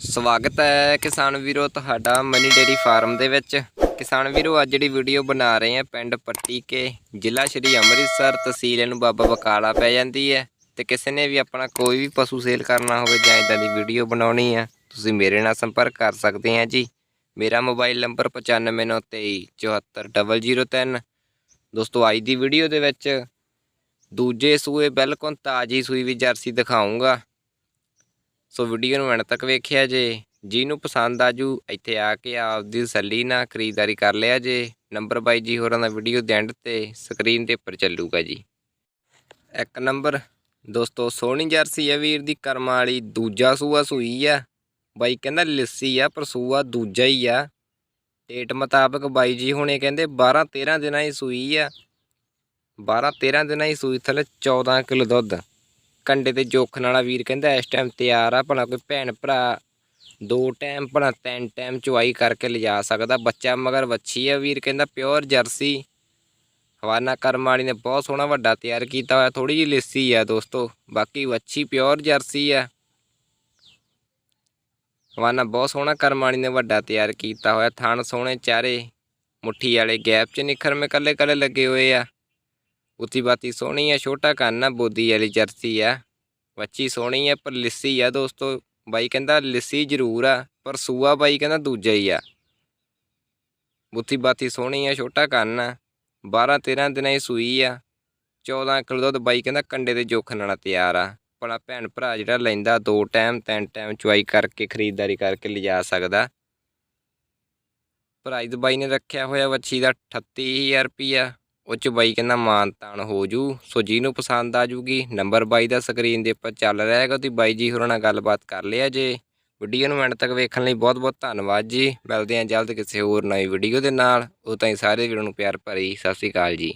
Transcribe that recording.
ਸਵਾਗਤ ਹੈ ਕਿਸਾਨ ਵੀਰੋ ਤੁਹਾਡਾ ਮਨੀ ਡੇਰੀ ਫਾਰਮ ਦੇ ਵਿੱਚ। ਕਿਸਾਨ ਵੀਰੋ, ਅੱਜ ਜਿਹੜੀ ਵੀਡੀਓ ਬਣਾ ਰਹੇ ਆ ਪਿੰਡ ਪੱਟੀ ਕੇ ਜ਼ਿਲ੍ਹਾ ਸ਼੍ਰੀ ਅੰਮ੍ਰਿਤਸਰ, ਤਹਿਸੀਲ ਨੂੰ ਬਾਬਾ ਬਕਾਲਾ ਪੈ ਜਾਂਦੀ ਹੈ। ਤੇ ਕਿਸੇ ਨੇ ਵੀ ਆਪਣਾ ਕੋਈ ਵੀ ਪਸ਼ੂ ਸੇਲ ਕਰਨਾ ਹੋਵੇ ਜਾਂ ਇਦਾਂ ਦੀ ਵੀਡੀਓ ਬਣਾਉਣੀ ਆ ਤੁਸੀਂ ਮੇਰੇ ਨਾਲ ਸੰਪਰਕ ਕਰ ਸਕਦੇ ਆ ਜੀ। ਮੇਰਾ ਮੋਬਾਈਲ ਨੰਬਰ 9593744003 ਦੋਸਤੋ, ਅੱਜ ਦੀ ਵੀਡੀਓ ਦੇ ਵਿੱਚ ਦੂਜੇ ਸੂਏ ਬਿਲਕੁਲ ਤਾਜੀ ਸੂਈ ਵੀ ਜਰਸੀ ਦਿਖਾਉਂਗਾ ਸੋ ਵੀਡੀਓ ਨੂੰ ਐਂਡ ਤੱਕ ਵੇਖਿਆ ਜੇ। ਜਿਹਨੂੰ ਪਸੰਦ ਆਜੂ, ਇੱਥੇ ਆ ਕੇ ਆਪਦੀ ਤਸੱਲੀ ਨਾਲ ਖਰੀਦਦਾਰੀ ਕਰ ਲਿਆ ਜੇ। ਨੰਬਰ ਬਾਈ ਜੀ ਹੋਰਾਂ ਦਾ ਵੀਡੀਓ ਦੇ ਐਂਡ ਤੇ ਸਕਰੀਨ ਦੇ ਉੱਪਰ ਚੱਲੂਗਾ ਜੀ। ਇੱਕ ਨੰਬਰ, ਦੋਸਤੋ ਸੋਹਣੀ ਜਰਸੀ ਆ ਵੀਰ ਦੀ, ਕਰਮਾਂ ਵਾਲੀ। ਦੂਜਾ ਸੂਆ ਸੂਈ ਆ। ਬਾਈ ਕਹਿੰਦਾ ਲਿੱਸੀ ਆ, ਪਰ ਸੂਆ ਦੂਜਾ ਹੀ ਆ। ਡੇਟ ਮੁਤਾਬਕ ਬਾਈ ਜੀ ਹੁਣੇ ਕਹਿੰਦੇ 12 13 ਦਿਨਾਂ ਹੀ ਸੂਈ ਆ। 12 13 ਦਿਨਾਂ ਹੀ ਸੂਈ, ਥੱਲੇ 14 ਕਿਲੋ ਦੁੱਧ। ਕੰਡੇ ਤੇ ਜੋਖਣ ਵਾਲਾ ਵੀਰ ਕਹਿੰਦਾ, ਇਸ ਟਾਈਮ ਤਿਆਰ ਆ, ਭਲਾ ਕੋਈ ਭੈਣ ਭਰਾ ਦੋ ਟਾਈਮ ਭਲਾ ਤਿੰਨ ਟਾਈਮ ਚੁਆਈ ਕਰਕੇ ਲਿਜਾ ਸਕਦਾ ਬੱਚਾ। ਮਗਰ ਵੱਛੀ ਆ ਵੀਰ ਕਹਿੰਦਾ ਪਿਓਰ ਜਰਸੀ ਹਵਾਨਾ ਕਰਮ ਵਾਲੀ ਨੇ ਬਹੁਤ ਸੋਹਣਾ ਵੱਡਾ ਤਿਆਰ ਕੀਤਾ ਹੋਇਆ ਥੋੜੀ ਜਿਹੀ ਲਿੱਸੀ ਆ ਦੋਸਤੋ। ਬਾਕੀ ਵੱਛੀ ਪਿਓਰ ਜਰਸੀ ਆ। ਹਵਾਨਾ ਬਹੁਤ ਸੋਹਣਾ ਕਰਮ ਵਾਲੀ ਨੇ ਵੱਡਾ ਤਿਆਰ ਕੀਤਾ ਹੋਇਆ, ਥਣ ਸੋਹਣੇ ਚਾਰੇ ਮੁੱਠੀ ਵਾਲੇ ਗੈਪ 'ਚ ਨਿਖਰਮੇ ਕੱਲੇ ਕੱਲੇ ਲੱਗੇ ਹੋਏ ਆ। ਉੱਤੀ ਬਾਤੀ ਸੋਹਣੀ ਆ, ਛੋਟਾ ਕੰਨ ਆ ਬੋਦੀ ਵਾਲੀ ਜਰਸੀ ਆ। ਬੱਚੀ ਸੋਹਣੀ ਆ, ਪਰ ਲਿੱਸੀ ਆ ਦੋਸਤੋ। ਬਾਈ ਕਹਿੰਦਾ ਲਿੱਸੀ ਜ਼ਰੂਰ ਆ, ਪਰ ਸੂਆ ਬਾਈ ਕਹਿੰਦਾ ਦੂਜਾ ਹੀ ਆ। ਬੁੱਤੀ ਬਾਤੀ ਸੋਹਣੀ ਆ, ਛੋਟਾ ਕੰਨ ਆ 12 13 ਦਿਨਾਂ ਹੀ ਸੂਈ ਆ। 14 ਕਿਲੋ ਦੁੱਧ ਬਾਈ ਕਹਿੰਦਾ ਕੰਡੇ ਤੇ ਜੋਖਣ ਨਾਲ ਤਿਆਰ ਆ। ਭਲਾ ਭੈਣ ਭਰਾ ਜਿਹੜਾ ਲੈਂਦਾ, ਦੋ ਟਾਈਮ ਤਿੰਨ ਟਾਈਮ ਚੁਆਈ ਕਰਕੇ, ਖਰੀਦਦਾਰੀ ਕਰਕੇ ਲਿਜਾ ਸਕਦਾ। ਪ੍ਰਾਈਜ਼ ਬਾਈ ਨੇ ਰੱਖਿਆ ਹੋਇਆ ਵੱਛੀ ਦਾ 38000 ਰੁਪਿਆ ਉਹ ਚ ਬਾਈ ਕਹਿੰਦਾ ਮਾਨ ਤਾਨ ਹੋ ਜੂ। ਸੋ ਜਿਹਨੂੰ ਪਸੰਦ ਆ ਜੂਗੀ ਨੰਬਰ ਬਾਈ ਦਾ ਸਕਰੀਨ ਦੇ ਉੱਪਰ ਚੱਲ ਰਿਹਾ ਹੈਗਾ। ਤੁਸੀਂ ਬਾਈ ਜੀ ਹੋਰਾਂ ਨਾਲ ਗੱਲਬਾਤ ਕਰ ਲਿਆ ਜੇ। ਵੀਡੀਓ ਨੂੰ ਐਂਡ ਤੱਕ ਵੇਖਣ ਲਈ ਬਹੁਤ ਬਹੁਤ ਧੰਨਵਾਦ ਜੀ। ਮਿਲਦੇ ਹਾਂ ਜਲਦ ਕਿਸੇ ਹੋਰ ਨਵੀਂ ਵੀਡੀਓ ਦੇ ਨਾਲ। ਉਹ ਤਾਈਂ ਸਾਰੇ ਵੀਰਾਂ ਨੂੰ ਪਿਆਰ ਭਰੀ ਸਤਿ ਸ਼੍ਰੀ ਅਕਾਲ ਜੀ।